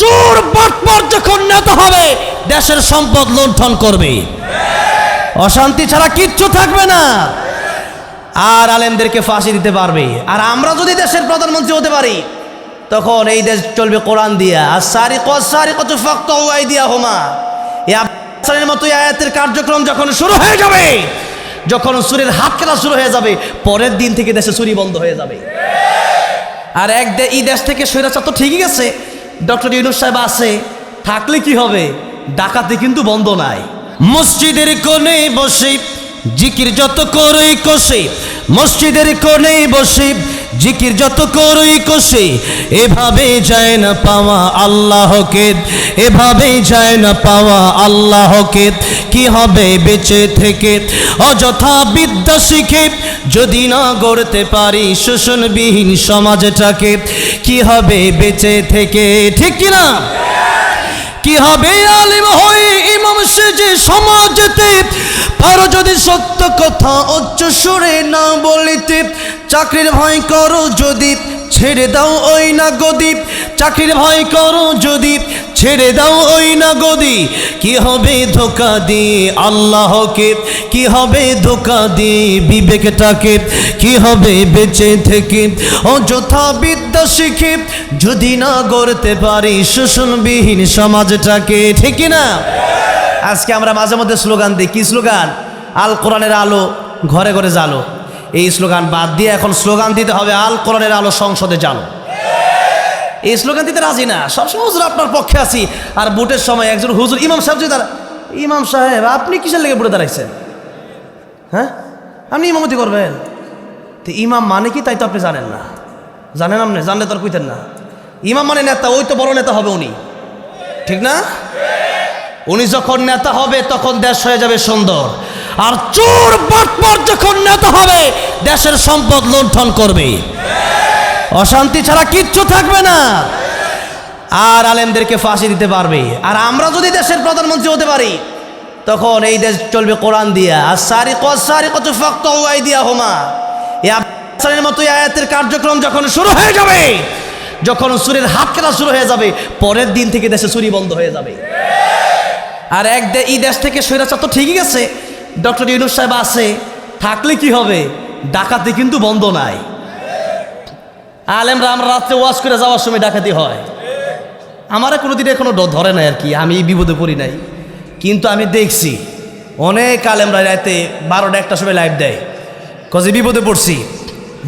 চোর বাটপার যখন নেতা হবে, দেশের সম্পদ লুণ্ঠন করবে। অশান্তি ছাড়া কিচ্ছু থাকবে না। আর আলেমদেরকে ফাঁসি দিতে পারবে। আর আমরা যদি দেশের প্রধানমন্ত্রী হতে পারি, তখন এই দেশ চলবে কোরআন দিয়া। আর সারি কত সারি কত ফক্ত দিয়া হোমা এই মতো আয়াতের কার্যক্রম যখন শুরু হয়ে যাবে, যখন সুরের হাত কেনা শুরু হয়ে যাবে, পরের দিন থেকে দেশে চুরি বন্ধ হয়ে যাবে। আর এক এই দেশ থেকে স্বৈরাচার তো ঠিকই গেছে ডক্টর ইউনুস সাহেব আছে, থাকলে কি হবে? ডাকাতি কিন্তু বন্ধ নাই। মসজিদের কোণে বসে জিকির যত করই কষে, মসজিদের কোণে বসে জিকির যত করই কষে, এভাবে যায় না পাওয়া আল্লাহকে, এভাবে যায় না পাওয়া আল্লাহকে। কি হবে বেঁচে থেকে? অযথা বিদ্যা শিখে যদি না গড়তে পারি শোষণবিহীন সমাজটাকে, কি হবে বেঁচে থেকে? ঠিক কিনা? কি হবে আলিম হয়ে ইমাম সেজে সমাজেতে? পারো যদি সত্য কথা উচ্চ সুরে না বলিতে, চাকরির ভয় করো যদি ছেড়ে দাও ওই না গদীপ চাকরির ভয় করো যদি। ছেড়ে দাও ওই না গদি কি হবে ধোকা দিয়ে আল্লাহকে? কি হবে ধোকা দিয়ে বিবেকটাকে? কি হবে বেঁচে থেকে? অযথা বিদ্যা শিখে যদি না গড়তে পারি শোষণবিহীন সমাজটাকে, ঠিক না আজকে আমরা মাঝে মধ্যে স্লোগান দিই, কি স্লোগান? আল কোরআনের আলো ঘরে ঘরে জালো এই স্লোগান বাদ দিয়ে এখন স্লোগান দিতে হবে, আল কোরআনের আলো সংসদে জালো এই স্লোগান দিতে রাজি না। সবসময় হুজুর আপনার পক্ষে আছি। আর ভোটের সময় একজন হুজুর, ইমাম সাহেব যদি ইমাম সাহেব, আপনি কিসের লেগে ভোটে দাঁড়াইছেন? হ্যাঁ? আপনি ইমামতি করবেন? তো ইমাম মানে কি তাই তো আপনি জানেন না। জানেন আপনি? জানলে তো আর কইতেন না। ইমাম মানে নেতা, ওই তো বড় নেতা হবে উনি। ঠিক না? উনি যখন নেতা হবে, তখন দেশ হয়ে যাবে সুন্দর। আর চোর বাটপার যখন নেতা হবে, দেশের সম্পদ লুণ্ঠন করবে। অশান্তি ছাড়া কিচ্ছু থাকবে না। আর আলেমদেরকে ফাঁসি দিতে পারবে। আর আমরা যদি দেশের প্রধানমন্ত্রী হতে পারি, তখন এই দেশ চলবে কোরআন দিয়া। আর সারি কত সারি কত ফক্ত দিয়া হোমা আফসারের মতো আয়াতের কার্যক্রম যখন শুরু হয়ে যাবে, যখন সুরের হাত কেনা শুরু হয়ে যাবে, পরের দিন থেকে দেশে চুরি বন্ধ হয়ে যাবে। আর এক এই দেশ থেকে স্বৈরাচার তো ঠিকই গেছে ডক্টর ইউনুস সাহেব আছে, থাকলে কি হবে? ডাকাতি কিন্তু বন্ধ নাই। আলেমরা আমরা রাত্রে ওয়াশ করে যাওয়ার সময় ডাকাতি হয়। আমারা কোনো দিন ধরে নাই আর কি, আমি এই বিপদে পড়ি নাই। কিন্তু আমি দেখছি, অনেক আলেমরা রাতে বারোটা একটা সময় লাইভ দেয়। কজে বিপদে পড়ছি,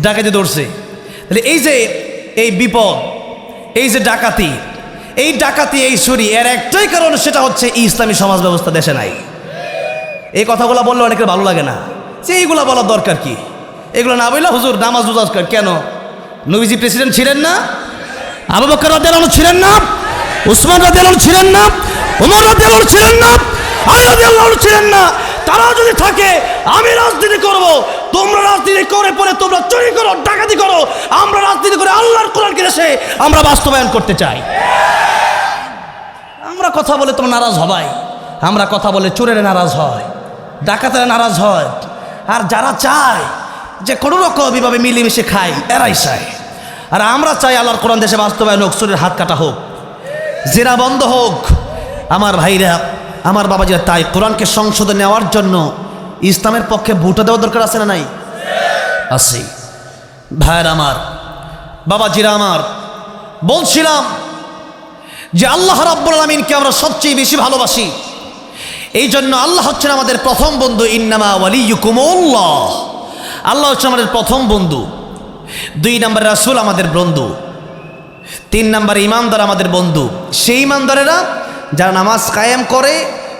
ডাকাতি ধরছে। তাহলে এই যে এই বিপদ, এই যে ডাকাতি, এই ডাকাতি, এই চুরি, এর একটাই কারণ সেটা হচ্ছে ইসলামী সমাজ ব্যবস্থা দেশে নাই। এই কথাগুলো বললে অনেকের ভালো লাগে না। যে এইগুলা বলার দরকার কি? এগুলো না বললে হুজুর নামাজ রোজা কর কেন? নবীজি প্রেসিডেন্ট ছিলেন না? আবু বকর রাদিয়াল্লাহু ছিলেন না? উসমান রাদিয়াল্লাহু ছিলেন না? ওমর রাদিয়াল্লাহু ছিলেন না? আলী রাদিয়াল্লাহু ছিলেন না? তারা যদি থাকে, আমি রাজনীতি করব। তোমরা রাজনীতি করে পরে তোমরা চুরি করো, ডাকাতি করো। আমরা রাজনীতি করে আল্লাহর কোরআনকে দেশে আমরা বাস্তবায়ন করতে চাই। আমরা কথা বলে তোমরা নারাজ হবাই। আমরা কথা বলে চোরের নারাজ হয়। ডাকাতেরা নারাজ হয়। আর যারা চায় যে কোনো রকম এভাবে মিলেমিশে খাই এরাই চায়। আর আমরা চাই আল্লাহর কোরআন দেশে বাস্তবায়ন হোক, চোরের হাত কাটা হোক, জেরা বন্ধ হোক। আমার ভাইরা, আমার বাবাজিরা, তাই কোরআনকে সংসদে নেওয়ার জন্য ইসলামের পক্ষে ভোটে দেওয়া দরকার আছে না নাই? আছে। ভাইয়ের আমার, বাবাজিরা আমার, বলছিলাম যে আল্লাহ রাব্বুল আলমিনকে আমরা সবচেয়ে বেশি ভালোবাসি। এই জন্য আল্লাহ হচ্ছেন আমাদের প্রথম বন্ধু, ইন্নামা ওয়ালি ওয়ালিউকুমুল্লাহ আল্লাহ হচ্ছে আমাদের প্রথম বন্ধু। দুই নম্বর রাসূল আমাদের বন্ধু। তিন নম্বর ইমানদার আমাদের বন্ধু। সেই ইমানদারেরা যারা নামাজ কায়েম করে,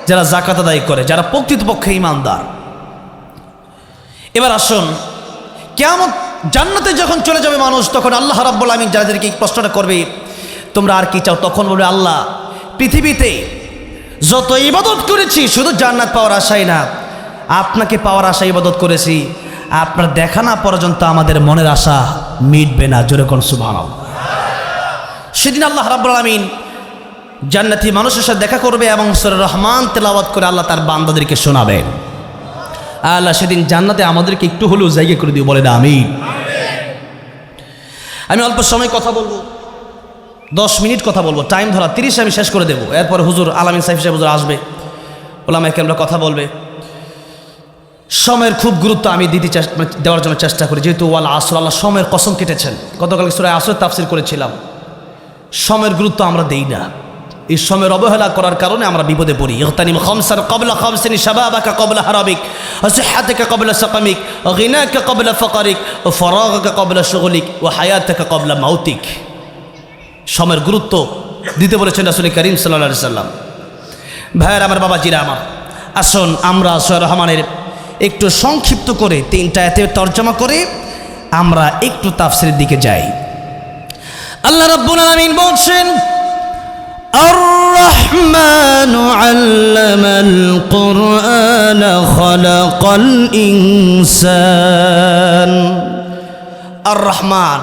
যারা জাকাত আদায় করে, যারা প্রকৃতপক্ষে ইমানদার এবার আসুন কেমন জান্নাতে যখন চলে যাবে মানুষ, তখন আল্লাহ রাব্বুল আমিন যাদেরকে প্রশ্নটা করবে, তোমরা আর কি চাও? তখন বলবে, আল্লাহ, পৃথিবীতে যত ইবাদত করেছি, শুধু জান্নাত পাওয়ার আশাই না, আপনাকে পাওয়ার আশা ইবাদত করেছি, আপনার দেখা না পর্যন্ত আমাদের মনের আশা মিটবে না, জোরে কোন সুভান সেদিন আল্লাহ রাব্বুল আমিন জান্নাতি মানুষের সাথে দেখা করবে এবং সুরে রহমান তেলাওয়াত করে আল্লাহ তার বান্দাদেরকে শোনাবেন। আল্লাহ সেদিন জান্নাতে আমাদেরকে একটু হলেও জায়গা করে দিও, বলে না আমি আমি অল্প সময় কথা বলব। দশ মিনিট কথা বলব। টাইম ধরা, তিরিশ আমি শেষ করে দেবো। এরপর হুজুর, আলামিন সাইফ সাহেব হুজুর আসবে। ওলামায় আমরা কথা বলবে। সময়ের খুব গুরুত্ব আমি দিতে মানে দেওয়ার জন্য চেষ্টা করি। যেহেতু ওয়াল আসর, আল্লাহ সময়ের কসম কেটেছেন। গতকাল সুরায় আসর তাফসির করেছিলাম। সময়ের গুরুত্ব আমরা দেই না। এই সময়ের অবহেলা করার কারণে আমরা বিপদে পড়ি। ইহতানিম খমসার কবলা খমসিনি শাবাবাকা কবলা হারাবিক, সিহাতাকা কবলা সাকামিক কবলা ফকারিক, ও ফরাগাকা কবলা সগলিক ও হায়াতাকা কবলা মাউতিক। সময়ের গুরুত্ব দিতে বলেছেন রাসুল করিম সাল্লা সাল্লাম ভাইয়ের আমার বাবা জিরা আমার আসুন আমরা সৈয় রহমানের একটু সংক্ষিপ্ত করে তিনটা এতে তর্জমা করে আমরা একটু তাফসিরের দিকে যাই আল্লাহ রাব্বুল আলামিন বলছেন الرحمن علم القرآن خلق الإنسان الرحمن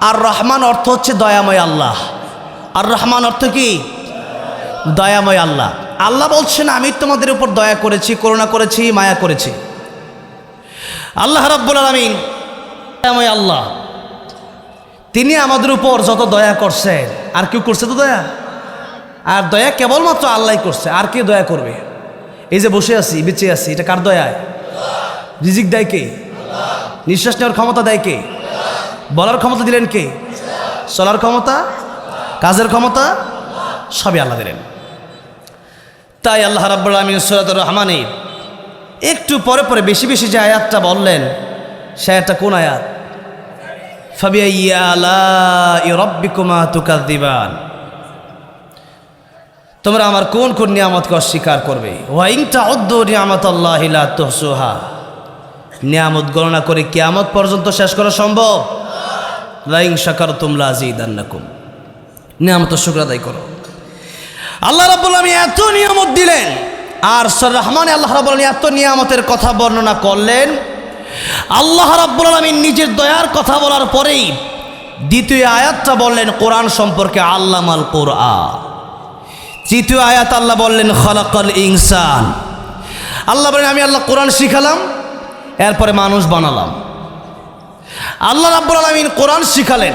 আর রহমান অর্থ হচ্ছে দয়াময় আল্লাহ। আর রহমান অর্থ কি? দয়াময় আল্লাহ। আল্লাহ বলছেন, আমি তোমাদের উপর দয়া করেছি, করুণা করেছি, মায়া করেছি। আল্লাহ রাব্বুল আলামিন দয়াময় আল্লাহ। তিনি আমাদের উপর যত দয়া করছেন, আর কেউ করছে তো দয়া? আর দয়া কেবলমাত্র আল্লাহ করছে, আর কে দয়া করবে? এই যে বসে আছি বেঁচে আছি, এটা কার দয়ায়? রিজিক দেয় কে? নিঃশ্বাস নেওয়ার ক্ষমতা দেয় কে? বলার ক্ষমতা দিলেন কে? চলার ক্ষমতা, কাজের ক্ষমতা, সবই আল্লাহ দিলেন। তাই আল্লাহ রাব্বুল আলামিন সূরাতুর রহমানে একটু পরে পরে বেশি বেশি যে আয়াতটা বললেন, সে আয়াতটা কোন আয়াত? তুকাযযিবান। তোমরা আমার কোন কোন নিয়ামতকে অস্বীকার করবে? নিয়ামত নিয়ামত গণনা করে কিয়ামত পর্যন্ত শেষ করা সম্ভব? লাইং শাকার তুমলা আজিদান্নাকুম নিয়ামত শুক্র আদায় করো। আল্লাহ রাব্বুল আমি এত নিয়ামত দিলেন, আর সর রহমান আল্লাহ রাব্বুল আলামিন এত নিয়ামতের কথা বর্ণনা করলেন। আল্লাহ রাব্বুল আলামিন নিজের দয়ার কথা বলার পরেই দ্বিতীয় আয়াতটা বললেন কোরআন সম্পর্কে আল্লামাল কোরআন। তৃতীয় আয়াত আল্লাহ বললেন, খলাকল ইনসান। আল্লাহ বলেন আমি আল্লাহ কোরআন শিখালাম, এরপরে মানুষ বানালাম। আল্লাহ রাব্বুল আলামিন কোরআন শিখালেন।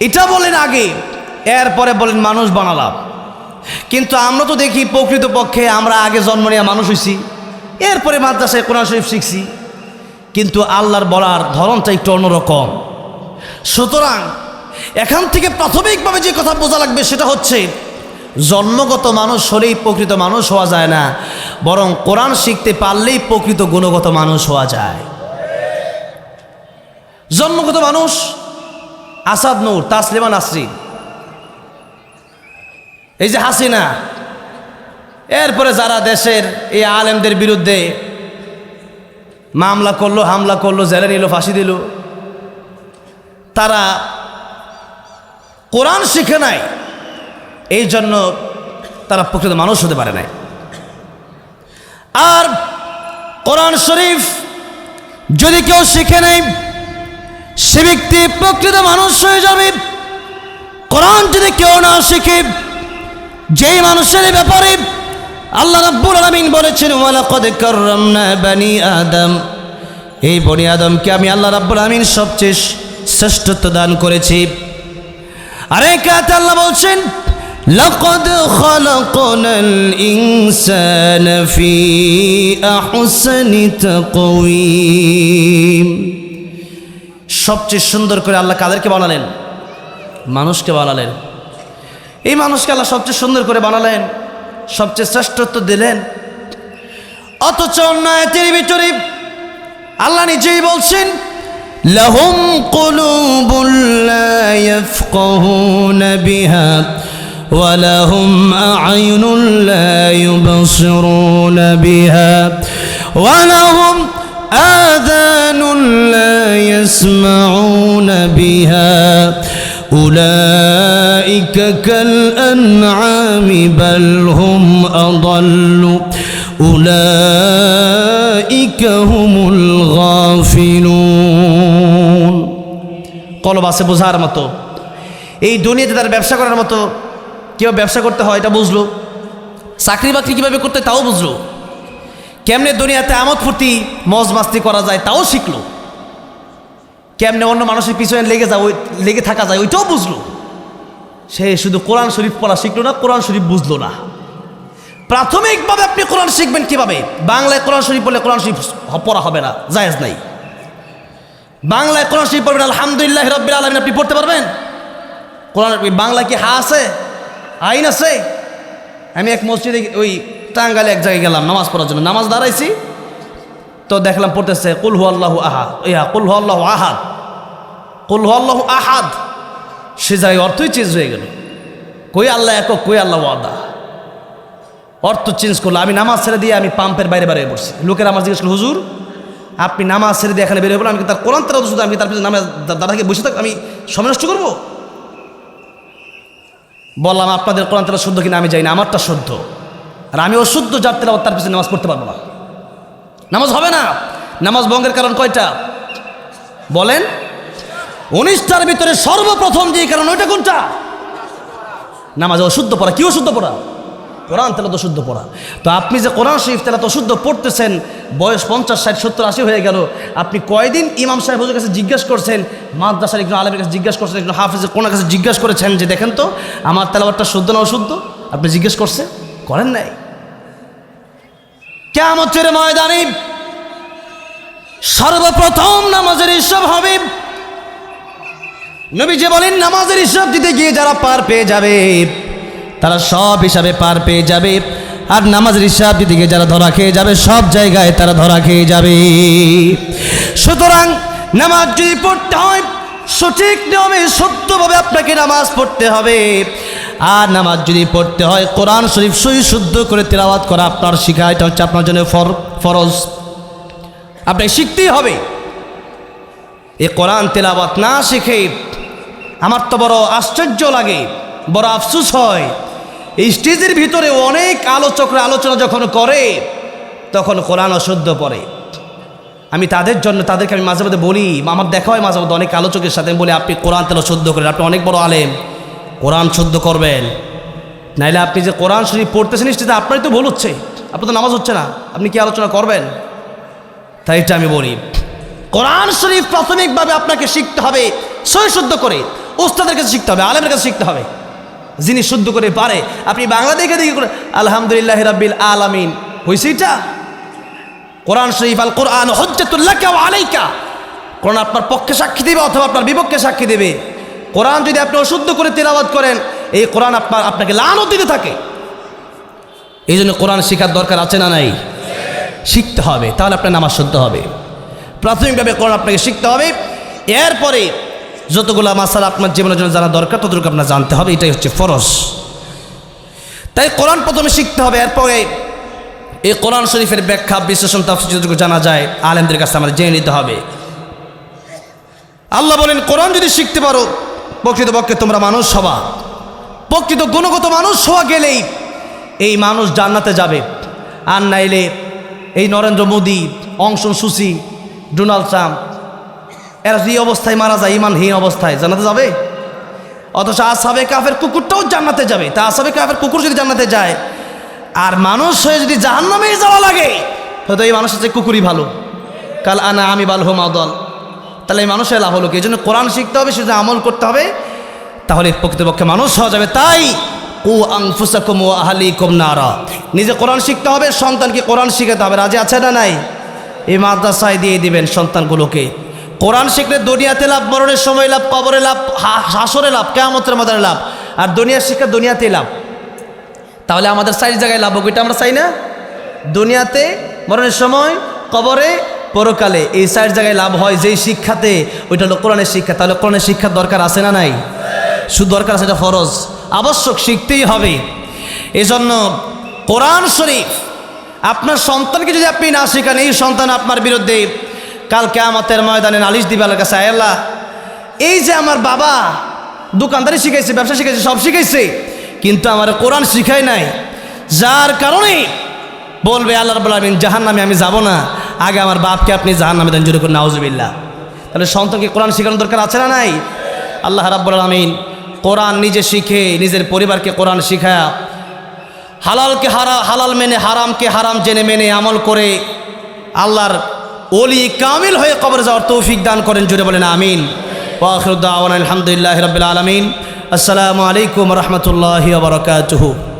এটা বলেন আগে, এরপরে বলেন মানুষ বানালাম। কিন্তু আমরা তো দেখি প্রকৃতপক্ষে আমরা আগে জন্ম নিয়ে মানুষ হইছি, এরপরে মাদ্রাসায় কোরআন শরীফ শিখছি। কিন্তু আল্লাহর বলার ধরনটা একটু অন্যরকম। সুতরাং এখান থেকে প্রাথমিকভাবে যে কথা বোঝা লাগবে সেটা হচ্ছে, জন্মগত মানুষ হলেই প্রকৃত মানুষ হওয়া যায় না, বরং কোরআন শিখতে পারলেই প্রকৃত গুণগত মানুষ হওয়া যায়। জন্মগত মানুষ, আসাদ নূর, তাসলিমা নাসরিন এই যে হাসিনা, এরপরে যারা দেশের এই আলেমদের বিরুদ্ধে মামলা করল, হামলা করল, জেলে নিল, ফাঁসি দিল, তারা কোরআন শিখে নাই, এই জন্য তারা প্রকৃত মানুষ হতে পারে নাই। আর কোরআন শরীফ যদি কেউ শিখে নেই সে ব্যক্তি প্রকৃত মানুষ হয়ে যাবে কোরআন যদি কেউ না শিখে যেই মানুষের ব্যাপারে আল্লাহ রাব্বুল আলামিন বলেছেন ওয়ালাকাদ কাররামনা বানি আদম এই বনি আদমকে আমি আল্লাহ রাব্বুল আলামিন সবচেয়ে শ্রেষ্ঠত্ব দান করেছি আরে কাতে আল্লাহ বলছেন لقد خلقنا الإنسان في أحسن تقويم সবচেয়ে সুন্দর করে আল্লাহ কাদেরকে বানালেন মানুষকে বানালেন এই মানুষকে আল্লাহ সবচেয়ে সুন্দর করে বানালেন সবচেয়ে শ্রেষ্ঠত্ব দিলেন অথচ অন্যায়তের ভিতরে আল্লাহ নিজেই বলছেন لهم قلوب لا يفقهون بها ولهم أعين لا يبصرون بها ولهم آذان لا يسمعون بها أولئك كالأنعام بل هم أضل أولئك هم الغافلون কলব আছে বোঝার মতো এই দুনিয়াতে তার ব্যবসা করার মতো কীভাবে ব্যবসা করতে হয় এটা বুঝলো চাকরি বাকরি কীভাবে করতে হয় তাও বুঝলো কেমনে দুনিয়াতে আমোদ ফুর্তি মজ মাস্তি করা যায় তাও শিখলো কেমনে অন্য মানুষের পিছনে লেগে যায়, ওই লেগে থাকা যায়, ওইটাও বুঝলো। সে শুধু কোরআন শরীফ পড়া শিখলো না, কোরআন শরীফ বুঝলো না। প্রাথমিকভাবে আপনি কোরআন শিখবেন কীভাবে? বাংলায় কোরআন শরীফ পড়লে কোরআন শরীফ পড়া হবে না, জায়েজ নাই। বাংলায় কোরআন শরীফ পড়বেন, আলহামদুলিল্লাহ রব্বিল আলমিন, আপনি পড়তে পারবেন? কোরআন, বাংলা কি হা আছে? আইন আছে? আমি এক মসজিদে ওই টাঙ্গালে এক জায়গায় গেলাম, নামাজ পড়ার জন্য। নামাজ দাঁড়াইছি তো দেখলাম পড়তেছে, কুল হু আল্লাহ আহাদ। ইয়া কুল হু আল্লাহ আহাদ। কুল হু আল্লাহ আহাদ। সে জায়গায় অর্থই চেঞ্জ হয়ে গেল। কই আল্লাহ একক, কই আল্লাহ আদা অর্থ চেঞ্জ করল, আমি নামাজ ছেড়ে দিয়ে আমি পাম্পের বাইরে বাইরে বসছি লোকের আমার জিজ্ঞেস করল, হুজুর, আপনি নামাজ ছেড়ে দিয়ে এখানে বেরিয়ে বললাম আমি তার কোরআন তারা শুধু আমি তার পিছনে নামাজ দাদাকে বসে থাক, আমি সময় নষ্ট করব? বললাম, আপনাদের কোরআন তেলা শুদ্ধ কিনা? আমি যাই না, আমারটা শুদ্ধ। আর আমি অশুদ্ধ যার তেলা তার পিছনে নামাজ পড়তে পারব না। নামাজ হবে না। নামাজ ভঙ্গের কারণ কয়টা? বলেন। উনিশটার ভিতরে সর্বপ্রথম যে কারণ, ওইটা কোনটা? নামাজ অশুদ্ধ পড়া। কি অশুদ্ধ পড়া? কোরআন তেলা তো শুদ্ধ পড়া। তো আপনি যে কোরআন শরীফ তেলা তো শুদ্ধ পড়তেছেন, বয়স পঞ্চাশ, ষাট, সত্তর, আশি হয়ে গেল, আপনি কয়দিন ইমাম সাহেব হুজুর কাছে জিজ্ঞেস করছেন, মাদ্রাসার একজন আলমের কাছে জিজ্ঞেস করছেন, একজন হাফিজের কোনার কাছে জিজ্ঞেস করেছেন যে, দেখেন তো, আমার তেলাবারটা শুদ্ধ না অশুদ্ধ? আপনি জিজ্ঞেস করছেন, করেন নাই। কেমতের ময়দানে সর্বপ্রথম নামাজের হিসাব হবে। নবী যে বলেন, নামাজের হিসাব দিতে গিয়ে যারা পার পেয়ে যাবে, তারা সব হিসাবে পার পেয়ে যাবে। আর নামাজের হিসাব দিতে গিয়ে যারা ধরা খেয়ে যাবে, সব জায়গায় তারা ধরা খেয়ে যাবে। সুতরাং নামাজ যদি পড়তে হয়, সঠিক নিয়মে সত্যভাবে আপনাকে নামাজ পড়তে হবে। আর নামাজ যদি পড়তে হয়, কোরআন শরীফ সই শুদ্ধ করে তেলাওয়াত করা আপনার শিখা এটা হচ্ছে আপনার জন্য ফর, ফরজ। আপনাকে শিখতেই হবে। এ কোরআন তেলাওয়াত না শিখে আমার তো বড় আশ্চর্য লাগে, বড় আফসুস হয়। এই স্টেজের ভিতরে অনেক আলোচকরা আলোচনা যখন করে, তখন কোরআন অশুদ্ধ পড়ে। আমি তাদের জন্য, তাদেরকে আমি মাঝে মাঝে বলি, আমার দেখা হয় মাঝে মধ্যে অনেক আলোচকের সাথে বলি, আপনি কোরআন তেল শুদ্ধ করেন, আপনি অনেক বড় আলেম। কোরআন শুদ্ধ করবেন। নাইলে আপনি যে কোরআন শরীফ পড়তেছেন স্টেজে আপনারই তো ভুল হচ্ছে। আপনার তো নামাজ হচ্ছে না। আপনি কি আলোচনা করবেন? তাই এটা আমি বলি। কোরআন শরীফ প্রাথমিকভাবে আপনাকে শিখতে হবে সই শুদ্ধ করে। ওস্তাদের কাছে শিখতে হবে, আলেমের কাছে শিখতে হবে। যিনি শুদ্ধ করে পারে। আপনি বাংলা দেখে দেখে করে আলহামদুলিল্লাহ রাব্বিল আলামিন। হয়েছে এটা? কোরআন শরীফ আল কোরআন হজ্জাতুল্লাহ আলাইকা। কোরআন আপনার পক্ষে সাক্ষী দেবে অথবা আপনার বিপক্ষে সাক্ষী দেবে। কোরআন যদি আপনি অশুদ্ধ করে তেলাওয়াত করেন, এই কোরআন আপনার, আপনাকে লানও দিতে থাকে। এই জন্য কোরআন শেখার দরকার আছে না নাই? শিখতে হবে, তাহলে আপনার নামাজ শুদ্ধ হবে। প্রাথমিকভাবে কোরআন আপনাকে শিখতে হবে। এরপরে যতগুলো মাসাল আপনার জীবনের জন্য জানা দরকার, ততটুকু আপনার জানতে হবে, এটাই হচ্ছে ফরজ। তাই কোরআন প্রথমে শিখতে হবে, এরপরে এই কোরআন শরীফের ব্যাখ্যা, বিশ্লেষণ, তাফসির যতটুকু জানা যায়, আলেমদের কাছে আমাদের জেনে নিতে হবে। আল্লাহ বলেন, কোরআন যদি শিখতে পারো প্রকৃতপক্ষে তোমরা মানুষ হবা। প্রকৃত গুণগত মানুষ হওয়া গেলেই এই মানুষ জান্নাতে যাবে। আর নাইলে এই Narendra Modi অংশন Susi Donald Trump, এরা যে অবস্থায় মারা যায়, ইমানহীন অবস্থায়, জান্নাতে যাবে? অথচ আসাবে কাফের কুকুরটাও জান্নাতে যাবে। তা আসাবে কাফের কুকুর যদি জান্নাতে যায়, আর মানুষ হয়ে যদি জাহান্নামে যাওয়া লাগে হয়তো এই মানুষের চেয়ে কুকুরই ভালো। কাল আনা আমি বাল হোমা দল তাহলে এই মানুষের লাভ হলো কি? এই জন্য কোরআন শিখতে হবে সেটা আমল করতে হবে। তাহলে প্রকৃতপক্ষে মানুষ হওয়া যাবে তাই ও আংফুসাকুম ও আহালি নারা। নিজে কোরআন শিখতে হবে, সন্তানকে কোরআন শিখাতে হবে। রাজি আছে না নাই? এই মাদ্রাসায় দিয়ে দিবেন সন্তানগুলোকে। কোরআন শিখলে দুনিয়াতে লাভ, মরণের সময় লাভ, কবরে লাভ হাসরে লাভ কেমতের মাদারে লাভ। আর দুনিয়ার শিক্ষা দুনিয়াতে লাভ। তাহলে আমাদের চারি জায়গায় লাভ এটা আমরা চাই না? দুনিয়াতে মরণের সময়, কবরে পরকালে এই চার জায়গায় লাভ হয়, যেই শিক্ষাতে ওইটা হলো কোরআনের শিক্ষা। তাহলে কোরআনের শিক্ষার দরকার আছে না নাই? শুধু দরকার আছে এটা ফরজ। আবশ্যক শিখতেই হবে। এজন্য কোরআন শরীফ, আপনার সন্তানকে যদি আপনি না শেখান, এই সন্তান আপনার বিরুদ্ধে কাল কেয়ামতের ময়দানে নালিশ দিবে আল্লাহর কাছে আল্লাহ, এই যে আমার বাবা দোকানদারি শিখাইছে, ব্যবসা শিখাইছে, সব শিখাইছে, কিন্তু আমার কোরআন শিখাই নাই। যার কারণে বলবে, আল্লাহ রবুল্লা আলমিন জাহান নামে আমি যাব না। আগে আমার বাপকে আপনি জাহান নামে দেন, জোরে করে নাউজবিল্লা তাহলে সন্তানকে কোরআন শেখানোর দরকার আছে না নাই? আল্লাহ রাব্বুল আলমিন কোরআন নিজে শিখে নিজের পরিবারকে কোরআন শিখায়া হালালকে হারা, হালাল মেনে হারামকে হারাম জেনে মেনে আমল করে আল্লাহর ওলি কামিল হয়ে কবর যাওয়ার তৌফিক দান করেন জুড়ে বলেন, আমিন। আলহামদুলিল্লাহ রবিল আলমিন। আসসালামু আলাইকুম রহমতুল্লাহ বরকাতুহু।